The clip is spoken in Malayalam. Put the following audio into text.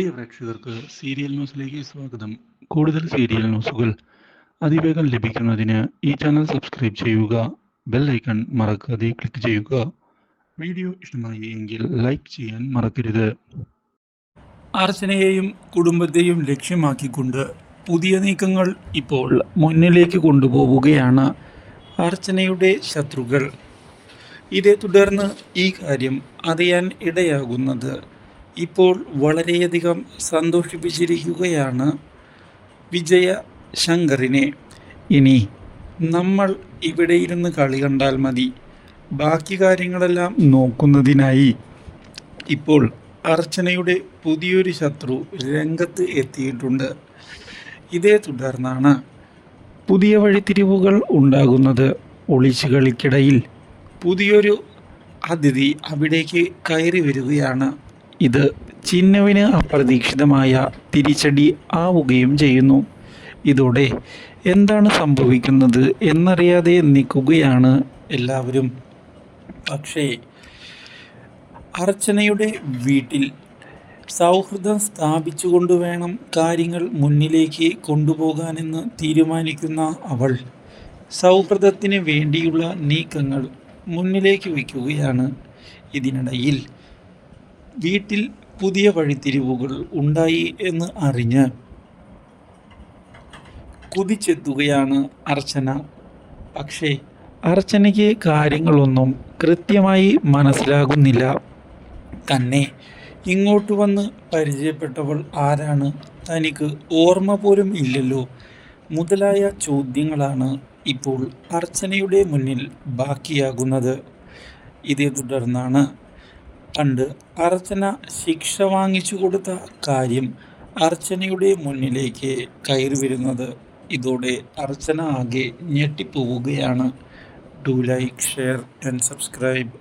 പ്രിയ പ്രേക്ഷകർക്ക് സീരിയൽ ന്യൂസിലേക്ക് സ്വാഗതം. കൂടുതൽ സീരിയൽ ന്യൂസുകൾ അതിവേഗം ലഭിക്കുന്നതിന് ഈ ചാനൽ സബ്സ്ക്രൈബ് ചെയ്യുക ബെൽ ഐക്കൺ മറക്കാതെ ക്ലിക്ക് ചെയ്യുക. വീഡിയോ ഇഷ്ടമായി എങ്കിൽ ലൈക്ക് ചെയ്യാൻ മറക്കരുത്. അർച്ചനയെയും കുടുംബത്തെയും ലക്ഷ്യമാക്കിക്കൊണ്ട് പുതിയ നീക്കങ്ങൾ ഇപ്പോൾ മുന്നിലേക്ക് കൊണ്ടുപോവുകയാണ് അർച്ചനയുടെ ശത്രുക്കൾ. ഇതേ തുടർന്ന് ഈ കാര്യം അറിയാൻ ഇടയാകുന്നത് ഇപ്പോൾ വളരെയധികം സന്തോഷിപ്പിച്ചിരിക്കുകയാണ് വിജയ ശങ്കറിനെ. ഇനി നമ്മൾ ഇവിടെ ഇരുന്ന് കളി കണ്ടാൽ മതി. ബാക്കി കാര്യങ്ങളെല്ലാം നോക്കുന്നതിനായി ഇപ്പോൾ അർച്ചനയുടെ പുതിയൊരു ശത്രു രംഗത്ത് എത്തിയിട്ടുണ്ട്. ഇതേ തുടർന്നാണ് പുതിയ വഴിത്തിരിവുകൾ ഉണ്ടാകുന്നത്. ഒളിച്ചു കളിക്കിടയിൽ പുതിയൊരു അതിഥി അവിടേക്ക് കയറി വരികയാണ്. ഇത് ചിന്നുവിന് അപ്രതീക്ഷിതമായ തിരിച്ചടി ആവുകയും ചെയ്യുന്നു. ഇതോടെ എന്താണ് സംഭവിക്കുന്നത് എന്നറിയാതെ നിൽക്കുകയാണ് എല്ലാവരും. പക്ഷേ അർച്ചനയുടെ വീട്ടിൽ സൗഹൃദം സ്ഥാപിച്ചുകൊണ്ട് വേണം കാര്യങ്ങൾ മുന്നിലേക്ക് കൊണ്ടുപോകാനെന്ന് തീരുമാനിക്കുന്ന അവൾ സൗഹൃദത്തിന് വേണ്ടിയുള്ള നീക്കങ്ങൾ മുന്നിലേക്ക് വയ്ക്കുകയാണ്. ഇതിനിടയിൽ വീട്ടിൽ പുതിയ വഴിത്തിരിവുകൾ ഉണ്ടായി എന്ന് അറിഞ്ഞ് കുതിച്ചെത്തുകയാണ് അർച്ചന. പക്ഷേ അർച്ചനയ്ക്ക് കാര്യങ്ങളൊന്നും കൃത്യമായി മനസ്സിലാകുന്നില്ല. തന്നെ ഇങ്ങോട്ട് വന്ന് പരിചയപ്പെട്ടവൾ ആരാണ് തനിക്ക് ഓർമ്മ പോലും ഇല്ലല്ലോ. മുതലായ ചോദ്യങ്ങളാണ് ഇപ്പോൾ അർച്ചനയുടെ മുന്നിൽ ബാക്കിയാകുന്നത്. ഇതേ തുടർന്നാണ് പണ്ട് അർച്ചന ശിക്ഷ വാങ്ങിച്ചു കൊടുത്ത കാര്യം അർച്ചനയുടെ മുന്നിലേക്ക് കയറി വരുന്നത്. ഇതോടെ അർച്ചന ആകെ ഞെട്ടിപ്പോവുകയാണ്. Do like share and subscribe